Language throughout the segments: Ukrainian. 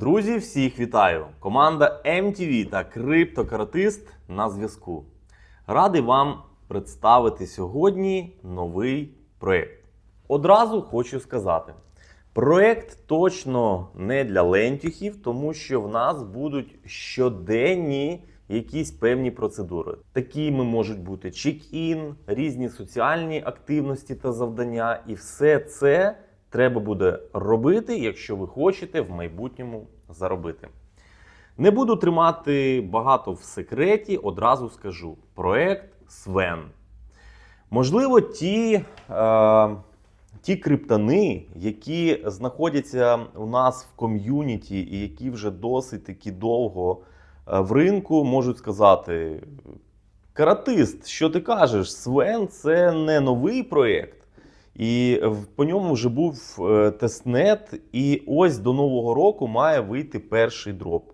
Друзі, всіх вітаю! Команда MTV та криптокаратист на зв'язку. Радий вам представити сьогодні новий проєкт. Одразу хочу сказати: проєкт точно не для лентюхів, тому що в нас будуть щоденні якісь певні процедури. Такими можуть бути чек-ін, різні соціальні активності та завдання, і все це треба буде робити, якщо ви хочете в майбутньому заробити. Не буду тримати багато в секреті, одразу скажу: проект Свен. Можливо, ті, е, ті криптани, які знаходяться у нас в ком'юніті і які вже досить таки довго е, в ринку, можуть сказати: Каратист, що ти кажеш? Свен це не новий проєкт. І по ньому вже був е, тестнет, і ось до нового року має вийти перший дроп.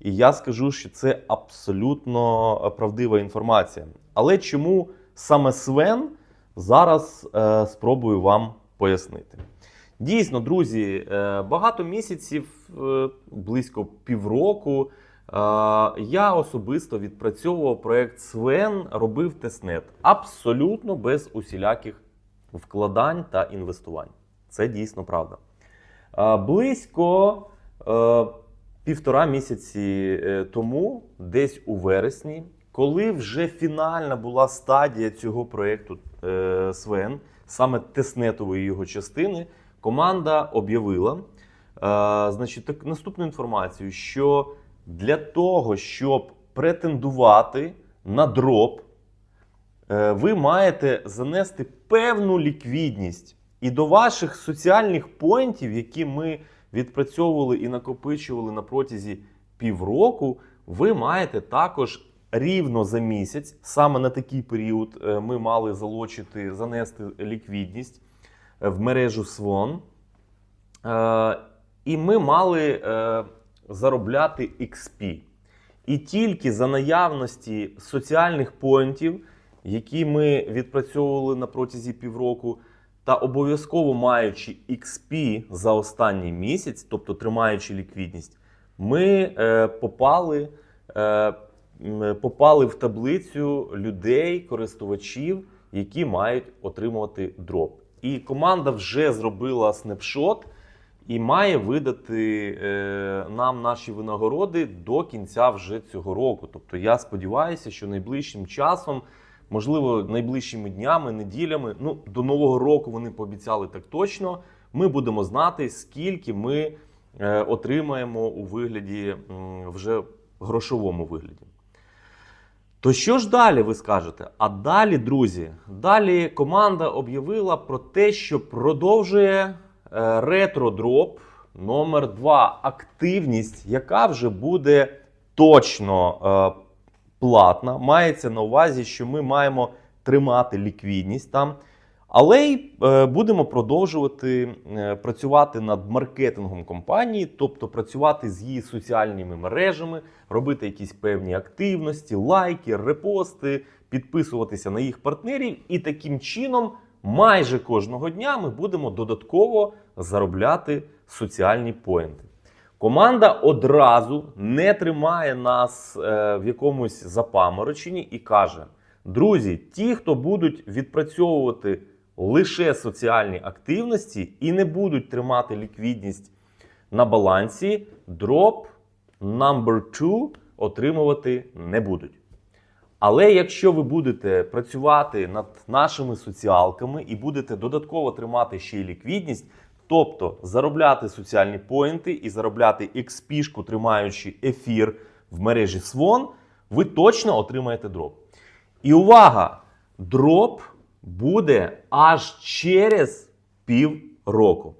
І я скажу, що це абсолютно е, правдива інформація. Але чому саме Свен зараз е, спробую вам пояснити. Дійсно, друзі, е, багато місяців, е, близько півроку, е, я особисто відпрацьовував проект Свен, робив тестнет абсолютно без усіляких вкладань та інвестувань. Це дійсно правда. Близько е, півтора місяці е, тому, десь у вересні, коли вже фінальна була стадія цього проєкту е, Свен, саме теснетової його частини, команда об'явила значить, так, наступну інформацію, що для того, щоб претендувати на дроп, ви маєте занести певну ліквідність. І до ваших соціальних поінтів, які ми відпрацьовували і накопичували на протязі півроку, ви маєте також рівно за місяць, саме на такий період, е, ми мали залучити, занести ліквідність е, в мережу. Е, І ми мали е, заробляти XP. І тільки за наявності соціальних поінтів, які ми відпрацьовували на протязі півроку, та обов'язково маючи XP за останній місяць, тобто тримаючи ліквідність, ми е, попали, е, попали в таблицю людей, користувачів, які мають отримувати дроп. І команда вже зробила снапшот і має видати е, нам наші винагороди до кінця вже цього року. Тобто я сподіваюся, що найближчим часом, можливо, найближчими днями, неділями, ну до нового року вони пообіцяли так точно. Ми будемо знати, скільки ми е, отримаємо у вигляді вже грошовому вигляді. То що ж далі, ви скажете? А далі, друзі, далі команда об'явила про те, що продовжує е, ретро-дроп номер 2 активність, яка вже буде точно е, платна. Мається на увазі, що ми маємо тримати ліквідність там. Але й е, будемо продовжувати е, працювати над маркетингом компанії, тобто працювати з її соціальними мережами, робити якісь певні активності, лайки, репости, підписуватися на їх партнерів, і таким чином майже кожного дня ми будемо додатково заробляти соціальні поінти. Команда одразу не тримає нас е, в якомусь запамороченні і каже: друзі, ті, хто будуть відпрацьовувати лише соціальні активності і не будуть тримати ліквідність на балансі, дроп number 2 отримувати не будуть. Але якщо ви будете працювати над нашими соціалками і будете додатково тримати ще й ліквідність, тобто заробляти соціальні поінти і заробляти XP, тримаючи ефір в мережі Swan, ви точно отримаєте дроп. І увага! Дроп буде аж через пів року.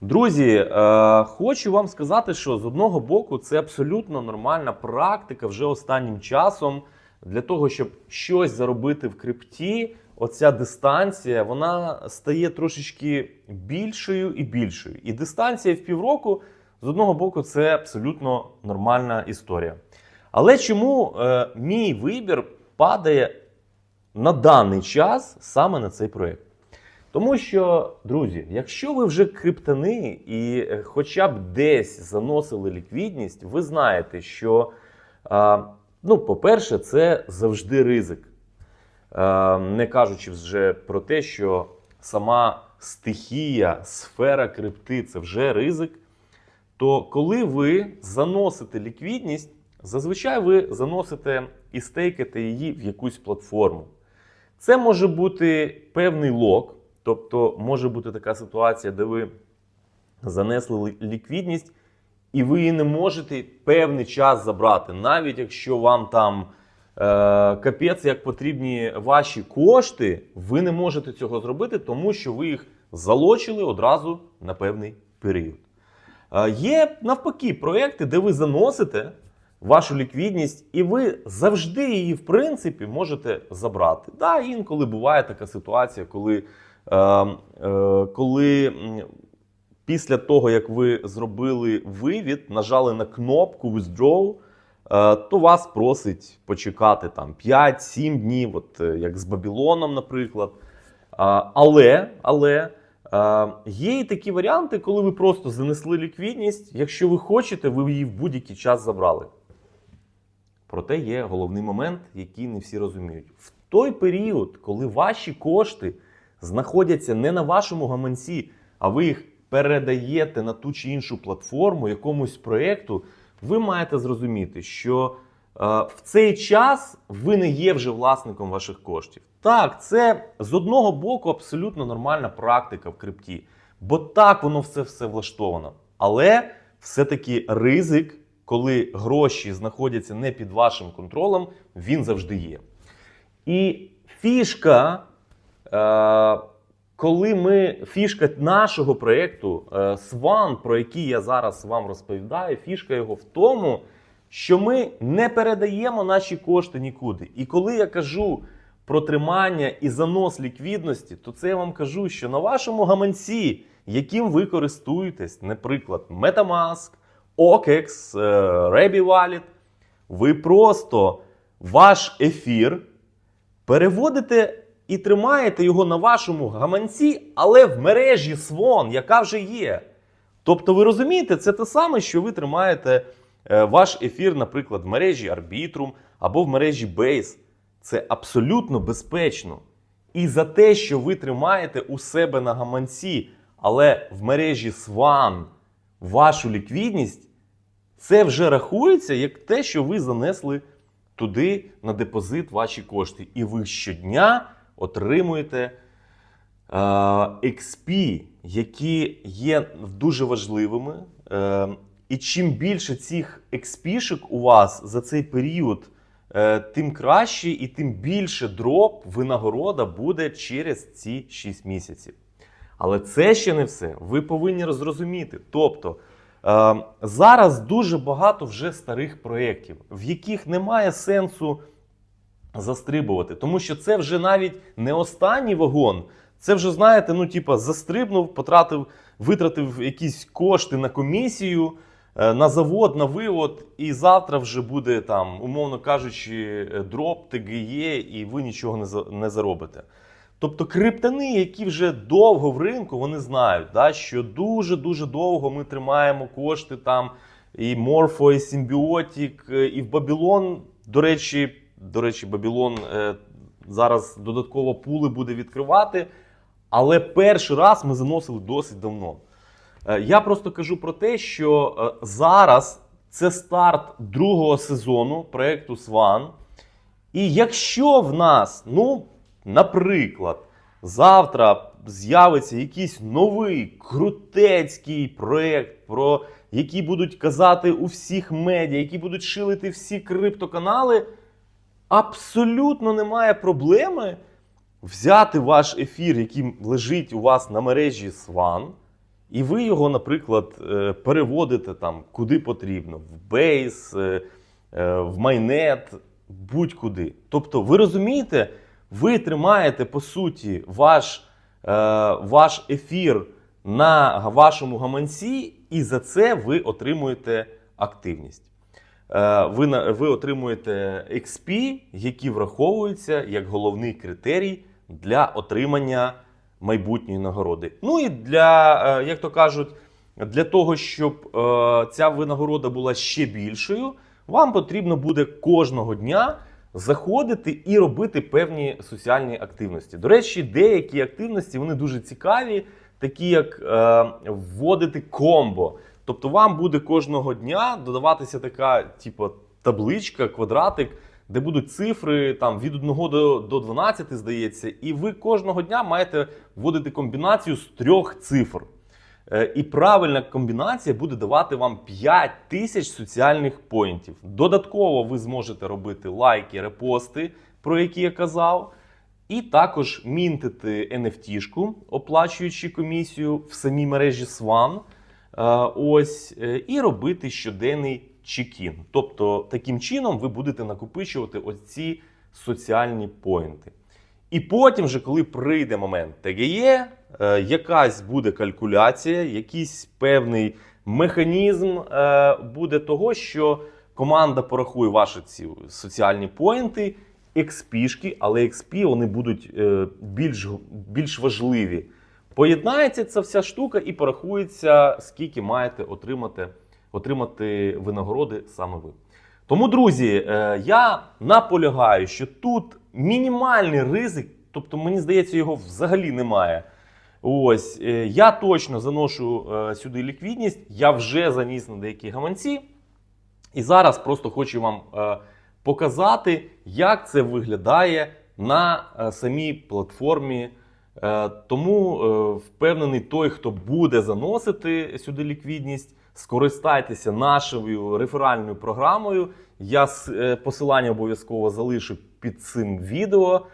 Друзі, е, хочу вам сказати, що з одного боку це абсолютно нормальна практика вже останнім часом для того, щоб щось заробити в крипті. Оця дистанція вона стає трошечки більшою і більшою. І дистанція в півроку з одного боку це абсолютно нормальна історія. Але чому е, мій вибір падає на даний час саме на цей проєкт? Тому що, друзі, якщо ви вже криптани і е, хоча б десь заносили ліквідність, ви знаєте, що, ну, по-перше, це завжди ризик. Е, не кажучи вже про те, що сама стихія, сфера крипти це вже ризик. То коли ви заносите ліквідність, зазвичай ви заносите і стейкаєте її в якусь платформу. Це може бути певний лок, тобто може бути така ситуація, де ви занесли ліквідність, і ви її не можете певний час забрати, навіть якщо вам там капець як потрібні ваші кошти, ви не можете цього зробити, тому що ви їх залочили одразу на певний період. Е, Є навпаки проекти, де ви заносите вашу ліквідність, і ви завжди її, в принципі, можете забрати. Да, інколи буває така ситуація, коли, е, е, коли після того, як ви зробили вивід, нажали на кнопку Withdraw, е, то вас просить почекати там 5-7 днів, от е, як з Бабілоном, наприклад. Але, але е, є і такі варіанти, коли ви просто занесли ліквідність. Якщо ви хочете, ви її в будь-який час забрали. Проте є головний момент, який не всі розуміють. В той період, коли ваші кошти знаходяться не на вашому гаманці, а ви їх передаєте на ту чи іншу платформу, якомусь проєкту, ви маєте зрозуміти, що е, в цей час ви не є вже власником ваших коштів. Так, це з одного боку абсолютно нормальна практика в крипті, бо так воно все, все влаштовано. Але все-таки ризик, коли гроші знаходяться не під вашим контролем, він завжди є. І фішка, е, коли ми фішка нашого проєкту е, Swan, про який я зараз вам розповідаю, фішка його в тому, що ми не передаємо наші кошти нікуди. І коли я кажу про тримання і занос ліквідності, то це я вам кажу, що на вашому гаманці, яким ви користуєтесь, наприклад, Metamask, OKEX, е, Rebby Wallet, ви просто ваш ефір переводите і тримаєте його на вашому гаманці, але в мережі Swan, яка вже є. Тобто, ви розумієте, це те саме, що ви тримаєте е, ваш ефір, наприклад, в мережі Arbitrum або в мережі Base. Це абсолютно безпечно. І за те, що ви тримаєте у себе на гаманці, але в мережі Swan вашу ліквідність, це вже рахується як те, що ви занесли туди на депозит ваші кошти. І ви щодня отримуєте е, XP, які є дуже важливими. Е, і чим більше цих XP-шок у вас за цей період, е, тим краще і тим більше дроп винагорода буде через ці 6 місяців. Але це ще не все. Ви повинні зрозуміти. Тобто зараз дуже багато вже старих проєктів, в яких немає сенсу застрибувати, тому що це вже навіть не останній вагон. Це вже, знаєте, ну, типа, застрибнув, потратив, витратив якісь кошти на комісію, е, на завод, на вивод, і завтра вже буде там, умовно кажучи, е, дроп, ТГЄ, і ви нічого не, за- не заробите. Тобто криптани, які вже довго в ринку, вони знають, да, що дуже-дуже довго ми тримаємо кошти там і Морфо, і Симбіотік, е, і в Бабілон. До речі, до речі, Бабілон е, зараз додатково пули буде відкривати. Але перший раз ми заносили досить давно. Е, Я просто кажу про те, що е, зараз це старт другого сезону проєкту Swan. І якщо в нас, ну, наприклад, завтра з'явиться якийсь новий крутецький проєкт, про який будуть казати у всіх медіа, які будуть шилити всі криптоканали, абсолютно немає проблеми взяти ваш ефір, який лежить у вас на мережі Swan, і ви його, наприклад, е, переводите там куди потрібно: в е, е, в Майнет, будь-куди. Тобто, ви розумієте, ви тримаєте по суті ваш, е, ваш ефір на вашому гаманці, і за це ви отримуєте активність. Е, Ви, ви отримуєте XP, які враховуються як головний критерій для отримання майбутньої нагороди. Ну і для, е, як то кажуть, для того, щоб е, ця винагорода була ще більшою, вам потрібно буде кожного дня заходити і робити певні соціальні активності. До речі, деякі активності вони дуже цікаві, такі як е, вводити комбо. Тобто вам буде кожного дня додаватися така, типу, табличка, квадратик, де будуть цифри там від 1 до, до 12, здається, і ви кожного дня маєте вводити комбінацію з трьох цифр. Е, І правильна комбінація буде давати вам 5 тисяч соціальних поінтів. Додатково ви зможете робити лайки, репости, про які я казав. І також мінтити NFT-шку, оплачуючи комісію в самій мережі Swan. Е, Ось, е, і робити щоденний чекін. Тобто, таким чином ви будете накопичувати оці соціальні поінти. І потім, же, коли прийде момент ТГЄ, е, якась буде калькуляція, якийсь певний механізм буде того, що команда порахує ваші ці соціальні поінти, експішки, але експі вони будуть більш, більш важливі. Поєднається ця вся штука і порахується, скільки маєте отримати, отримати винагороди саме ви. Тому, друзі, е, я наполягаю, що тут мінімальний ризик, тобто, мені здається, його взагалі немає. Ось е, я точно заношу е, сюди ліквідність, я вже заніс на деякі гаманці. І зараз просто хочу вам показати, як це виглядає на самій платформі. Е, тому е, впевнений, той, хто буде заносити сюди ліквідність, скористайтеся нашою реферальною програмою. Я е, посилання обов'язково залишу під цим відео.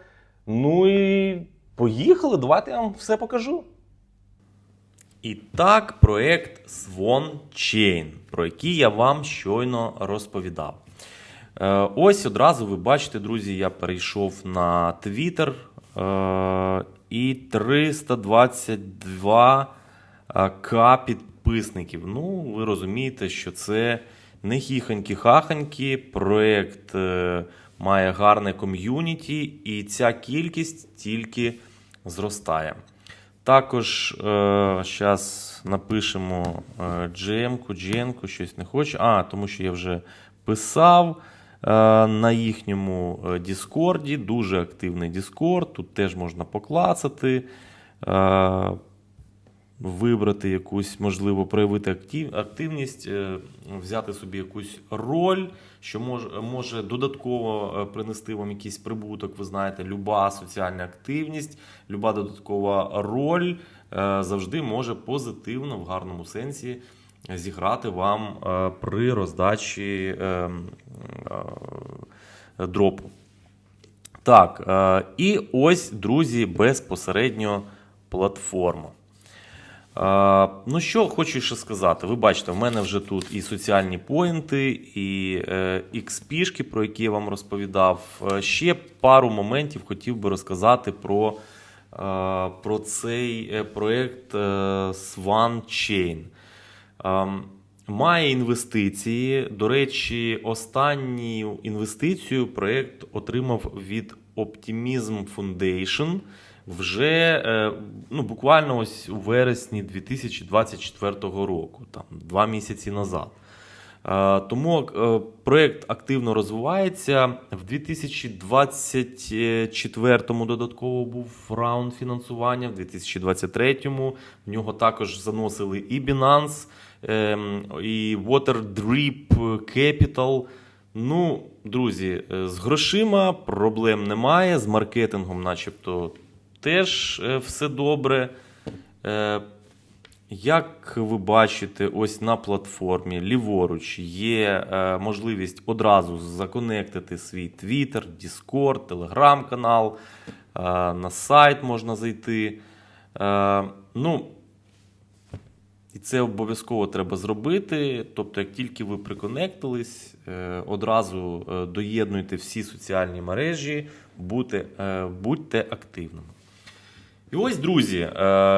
Ну і поїхали, давайте я вам все покажу. І так, проект Swan Chain, про який я вам щойно розповідав. Ось одразу ви бачите, друзі, я перейшов на Twitter і 322 к підписників. Ну, ви розумієте, що це не хіхонькі-хахоньки. Проект е, має гарне ком'юніті, і ця кількість тільки зростає. Також зараз напишемо е, Джемку, Дженку, щось не хочу. А, тому що я вже писав е, на їхньому е, Діскорді. Дуже активний Діскорд. Тут теж можна поклацати, е, вибрати якусь, можливо, проявити актив, активність, е, взяти собі якусь роль, що може, додатково е, принести вам якийсь прибуток. Ви знаєте, люба соціальна активність, люба додаткова роль е, завжди може позитивно в гарному сенсі зіграти вам е, при роздачі е, е, дропу. Так, і ось, друзі, безпосередньо платформа. Ну, що хочу ще сказати. Ви бачите, в мене вже тут і соціальні поінти, і XP-шки, про які я вам розповідав. Ще пару моментів хотів би розказати про, про цей проєкт Swan Chain. Ем, Має інвестиції. До речі, останню інвестицію проєкт отримав від Optimism Foundation вже е, ну, буквально ось у вересні 2024 року, там, два місяці назад. Е, Тому е, проєкт активно розвивається. В 2024-му додатково був раунд фінансування, в 2023-му в нього також заносили і Binance, ем, і Waterdrip Capital. Ну, друзі, е, з грошима проблем немає, з маркетингом, начебто, теж е, все добре. Е, Як ви бачите, ось на платформі ліворуч є можливість одразу законектити свій Twitter, Discord, Telegram канал, на сайт можна зайти. Ну, і це обов'язково треба зробити. Тобто, як тільки ви приконектились, е, одразу е, доєднуйте всі соціальні мережі, будьте, е, будьте активними. І ось, друзі,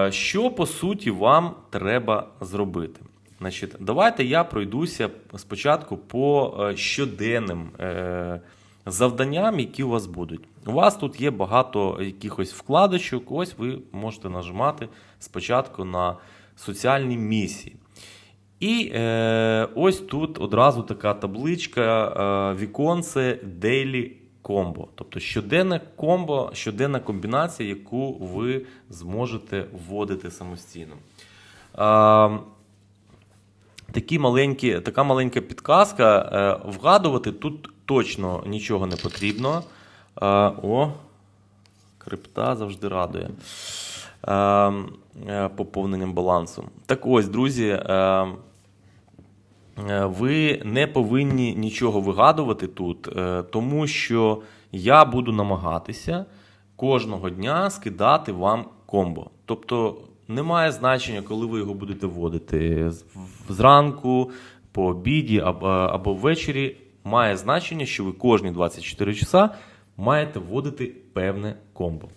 що по суті вам треба зробити? Значить, давайте я пройдуся спочатку по щоденним завданням, які у вас будуть. у вас тут є багато якихось вкладочок. Ось ви можете нажимати спочатку на соціальні місії. І е, ось тут одразу така табличка, е, віконце Daily Combo. Тобто щоденне комбо, щоденна комбінація, яку ви зможете вводити самостійно. Е, такі маленькі, така маленька підказка. Е, вгадувати тут точно нічого не потрібно. Е, о, крипта завжди радує. Е, е, поповненням балансу. Так ось, друзі. Е, ви не повинні нічого вигадувати тут, тому що я буду намагатися кожного дня скидати вам комбо. Тобто немає значення, коли ви його будете вводити зранку, по обіді або ввечері. Має значення, що ви кожні 24 часа маєте вводити певне комбо.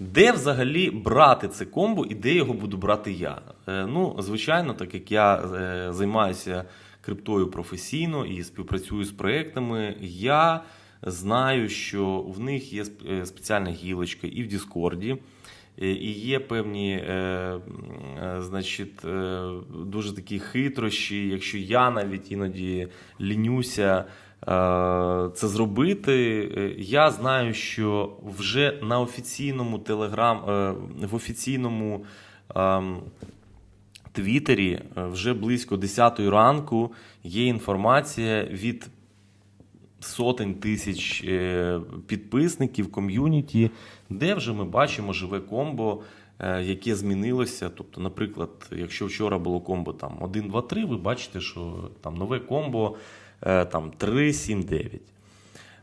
Де взагалі брати це комбо і де його буду брати я? Е, Ну, звичайно, так як я е, займаюся криптою професійно і співпрацюю з проектами, я знаю, що в них є е, спеціальна гілочка і в Діскорді. І є певні, значить, дуже такі хитрощі, якщо я навіть іноді лінюся це зробити. е, Я знаю, що вже на офіційному телеграм, е, в офіційному ем, Твіттері е, вже близько 10 ранку є інформація від сотень тисяч е, підписників ком'юніті, де вже ми бачимо живе комбо, е, яке змінилося. Тобто, наприклад, якщо вчора було комбо там 1, 2, 3, ви бачите, що там нове комбо е, там 3, 7, 9.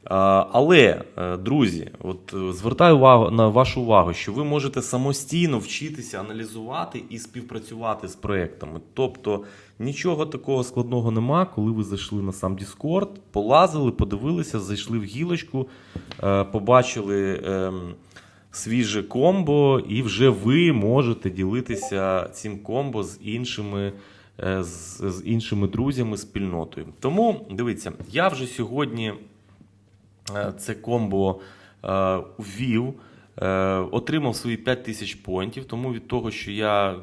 Е, Але, е, друзі, от е, звертаю увагу на вашу увагу, що ви можете самостійно вчитися аналізувати і співпрацювати з проектами. Тобто нічого такого складного нема, коли ви зайшли на сам Discord, полазили, подивилися, зайшли в гілочку, е, побачили ем, свіже комбо, і вже ви можете ділитися цим комбо з іншими. Е, З, з іншими друзями, спільнотою. Тому дивіться, я вже сьогодні е, це комбо е, ввів, отримав свої 5 тисяч поінтів, тому від того, що я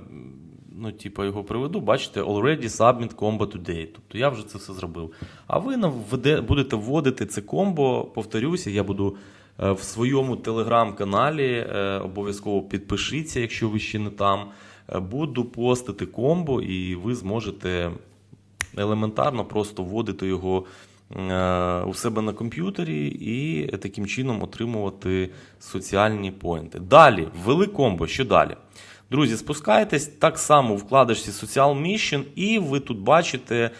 ну, типу, його приведу, бачите, already submit combo today. Тобто я вже це все зробив. А ви наведе- будете вводити це комбо, повторюся, я буду в своєму телеграм-каналі, обов'язково підпишіться, якщо ви ще не там. Е, Буду постити комбо, і ви зможете елементарно просто вводити його е, у себе на комп'ютері і таким чином отримувати соціальні поінти. Далі, ввели комбо, що далі? Друзі, спускайтесь так само в вкладишці Social Mission, і ви тут бачите,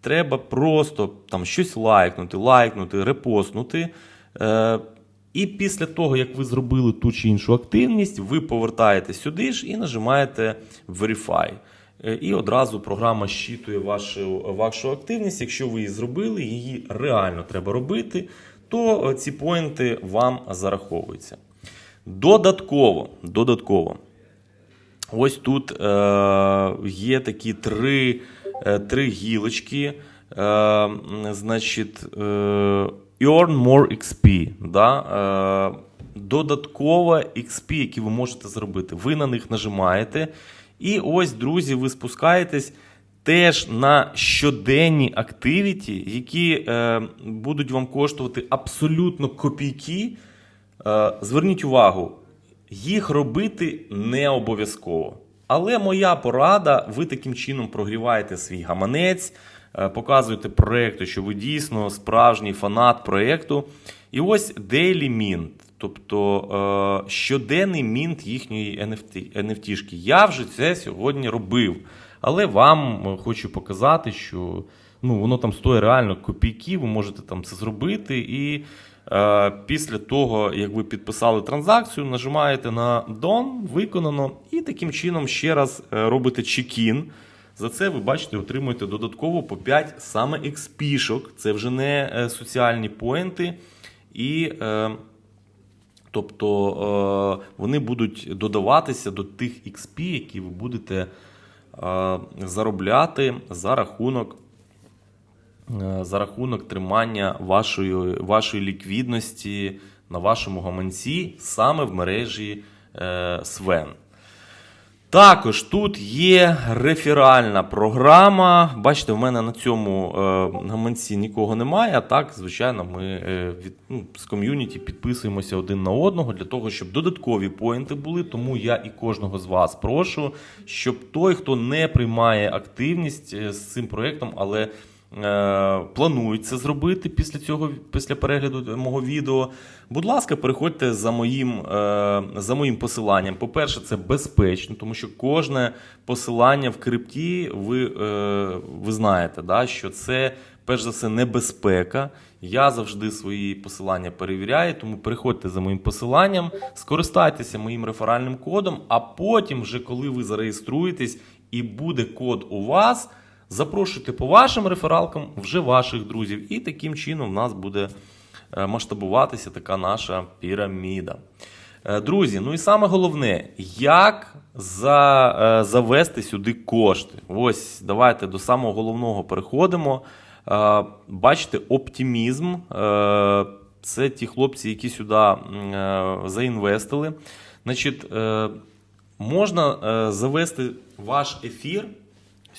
треба просто там щось лайкнути, лайкнути, репостнути. І після того, як ви зробили ту чи іншу активність, ви повертаєте сюди ж і нажимаєте Verify. Е, І одразу програма щитує вашу, вашу активність. Якщо ви її зробили, її реально треба робити, то е, ці поінти вам зараховуються. Додатково, додатково. Ось тут е, є такі три, е, три гілочки. Е, значить, е, Earn More XP. Да? Е, додаткова XP, які ви можете зробити. Ви на них нажимаєте. І ось, друзі, ви спускаєтесь теж на щоденні активіті, які е, будуть вам коштувати абсолютно копійки. Е, Зверніть увагу, їх робити не обов'язково. Але моя порада: ви таким чином прогріваєте свій гаманець, показуєте проєкту, що ви дійсно справжній фанат проєкту. І ось Daily Mint, тобто е, щоденний мінт їхньої NFT, NFT-шки. Я вже це сьогодні робив. Але вам е, хочу показати, що ну, воно там стоїть реально копійки, ви можете там це зробити. І е, після того, як ви підписали транзакцію, нажимаєте на Done, виконано, і таким чином ще раз е, робите чекін. За це ви бачите, отримуєте додатково по 5 саме XP-шок. Це вже не е, соціальні поінти. І е, тобто е, вони будуть додаватися до тих XP, які ви будете заробляти за рахунок. За рахунок тримання вашої, вашої ліквідності на вашому гаманці саме в мережі Sven. Також тут є реферальна програма. Бачите, в мене на цьому е, гаманці нікого немає. Так, звичайно, ми е, від, ну, з ком'юніті підписуємося один на одного для того, щоб додаткові поінти були. Тому я і кожного з вас прошу, щоб той, хто не приймає активність е, з цим проєктом, але планують це зробити після цього, після перегляду мого відео. Будь ласка, переходьте за моїм, е, за моїм посиланням. По-перше, це безпечно, тому що кожне посилання в крипті, ви, е, ви знаєте, да, що це перш за все небезпека. Я завжди свої посилання перевіряю, тому переходьте за моїм посиланням, скористайтеся моїм реферальним кодом, а потім, вже коли ви зареєструєтесь і буде код у вас. Запрошуйте по вашим рефералкам вже ваших друзів, і таким чином в нас буде е, масштабуватися така наша піраміда. Е, Друзі, ну і саме головне, як за, е, завести сюди кошти. Ось давайте до самого головного переходимо. Бачите, оптимізм. Це ті хлопці, які сюди заінвестили. Значить, можна завести ваш ефір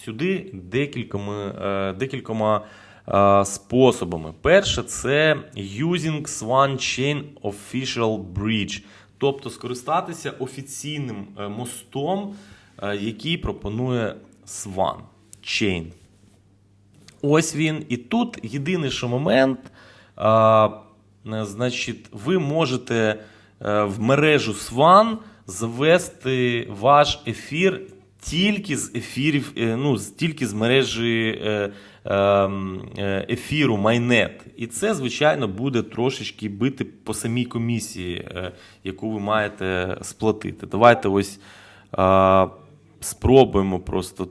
сюди декількома, е, декількома е, способами. Перше, це using Swan Chain Official Bridge, тобто скористатися офіційним е, мостом, який пропонує Swan Chain. Ось він. І тут єдиний що момент. А, значить, ви можете в мережу Swan завести ваш ефір тільки з ефірів, е, ну, тільки з мережі е, е, м, е, ефіру Майнет. І це, звичайно, буде трошечки бити по самій комісії, яку ви маєте сплатити. Давайте ось спробуємо просто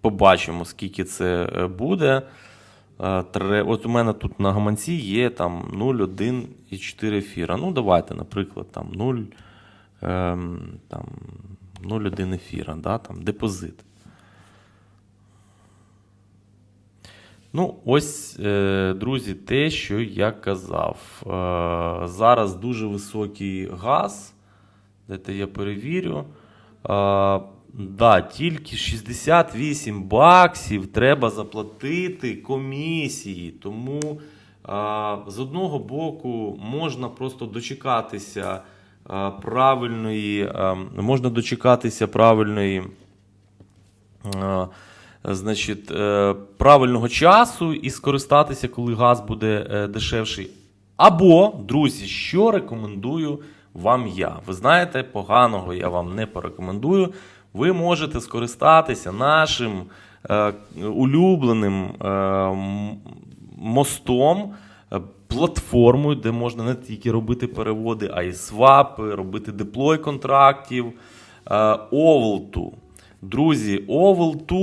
побачимо, скільки це буде. От у мене тут на гаманці є там 0,1 і 4 ефіра. Ну, давайте, наприклад, там 0, ем, там 0,1 ефіра, да, там депозит. Ну, ось, е, друзі, те, що я казав. Е, зараз дуже високий газ. Дайте я перевірю. А, да, тільки 68 баксів треба заплатити комісії. Тому з одного боку можна просто дочекатися правильної, можна дочекатися правильної. Значить, е, правильного часу і скористатися, коли газ буде е, дешевший. Або, друзі, що рекомендую вам я. Ви знаєте, поганого я вам не порекомендую. Ви можете скористатися нашим е, улюбленим е, мостом, е, платформою, де можна не тільки робити переводи, а й свапи, робити деплой контрактів. Е, Ovaltu. Друзі, Oval2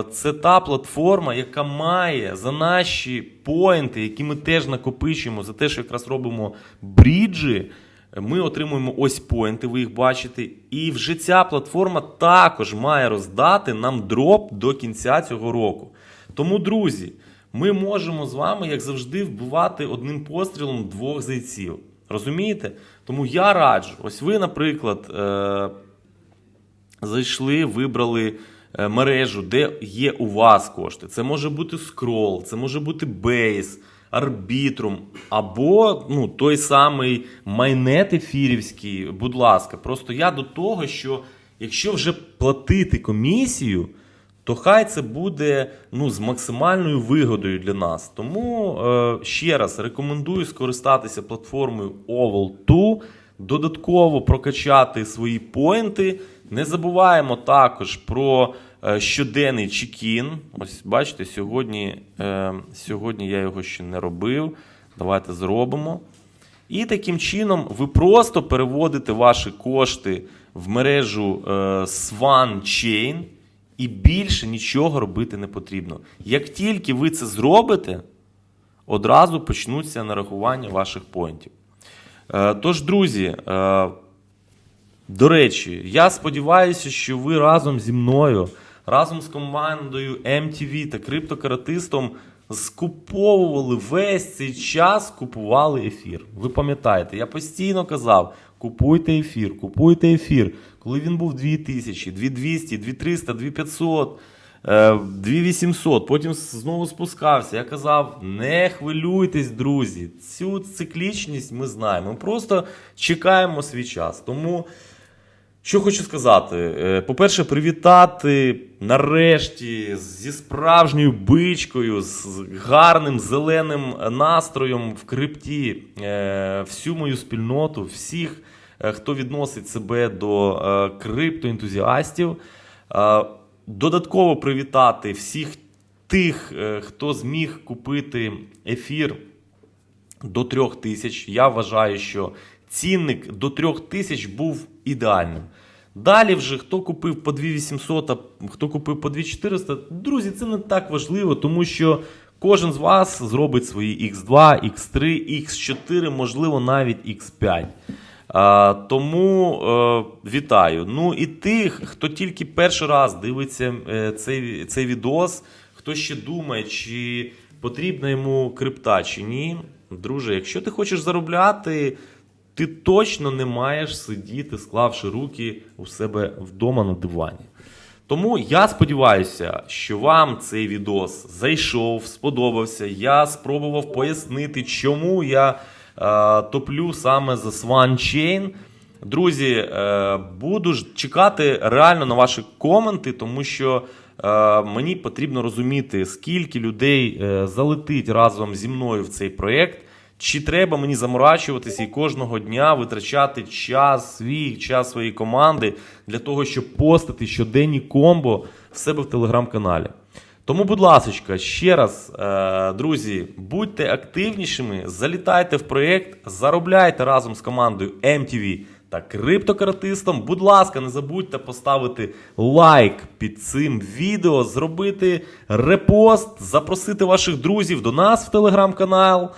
е, це та платформа, яка має за наші поінти, які ми теж накопичуємо, за те, що якраз робимо бріджі. Ми отримуємо ось поінти, ви їх бачите. І вже ця платформа також має роздати нам дроп до кінця цього року. Тому, друзі, ми можемо з вами, як завжди, вбивати одним пострілом двох зайців. Розумієте? Тому я раджу, ось ви, наприклад. е, зайшли, вибрали е, мережу, де є у вас кошти. Це може бути скрол, це може бути бейс, арбітрум, або ну, той самий майнет ефірівський. Будь ласка, просто я до того, що якщо вже платити комісію. То хай це буде ну, з максимальною вигодою для нас. Тому е, ще раз рекомендую скористатися платформою Oval2, додатково прокачати свої поінти. Не забуваємо також про е, щоденний чекін. Ось бачите, сьогодні, е, сьогодні я його ще не робив. Давайте зробимо. І таким чином ви просто переводите ваші кошти в мережу е, Swan Chain, і більше нічого робити не потрібно. Як тільки ви це зробите, одразу почнуться нарахування ваших поінтів. Е, Тож, друзі, е, до речі, я сподіваюся, що ви разом зі мною, разом з командою MTV та криптокаратистом скуповували весь цей час, купували ефір. Ви пам'ятаєте, я постійно казав: купуйте ефір, купуйте ефір. Коли він був 2000, 2200, 2300, 2500. е, 2800, потім знову спускався. Я казав: не хвилюйтесь, друзі. Цю циклічність ми знаємо. Ми просто чекаємо свій час. Тому що хочу сказати, Е, по-перше, привітати нарешті зі справжньою бичкою, з гарним зеленим настроєм в крипті е, всю мою спільноту, всіх, хто відносить себе до е, криптоентузіастів. Е, Додатково привітати всіх тих, е, хто зміг купити ефір до 3 тисяч. Я вважаю, що цінник до 3 тисяч був ідеальним. Далі вже хто купив по 2800, а хто купив по 2400, друзі, це не так важливо, тому що кожен з вас зробить свої X2, X3, X4, можливо, навіть X5. А, тому е, вітаю. Ну і тих, хто тільки перший раз дивиться е, цей, цей відос, хто ще думає, чи потрібна йому крипта чи ні. Друже, якщо ти хочеш заробляти, ти точно не маєш сидіти, склавши руки у себе вдома на дивані. Тому я сподіваюся, що вам цей відос зайшов, сподобався. Я спробував пояснити, чому я е, топлю саме за Swan Chain. Друзі, е, буду чекати реально на ваші коменти, тому що е, мені потрібно розуміти, скільки людей е, залетить разом зі мною в цей проєкт. Чи треба мені заморачуватися і кожного дня витрачати час свій, час своєї команди для того, щоб постити щоденні комбо в себе в телеграм-каналі? Тому, будь ласка, ще раз, е, друзі, будьте активнішими, залітайте в проєкт, заробляйте разом з командою MTV та криптокаратистом. Будь ласка, не забудьте поставити лайк під цим відео, зробити репост, запросити ваших друзів до нас в телеграм-канал.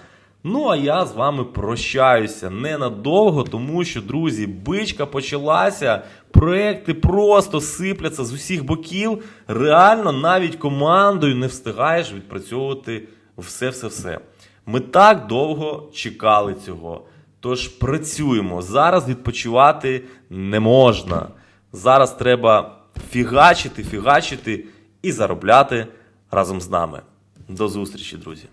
Ну, а я з вами прощаюся ненадовго, тому що, друзі, бичка почалася. Проекти просто сипляться з усіх боків. Реально, навіть командою не встигаєш відпрацьовувати все-все-все. Ми так довго чекали цього. Тож працюємо. Зараз відпочивати не можна. Зараз треба фігачити, фігачити і заробляти разом з нами. До зустрічі, друзі!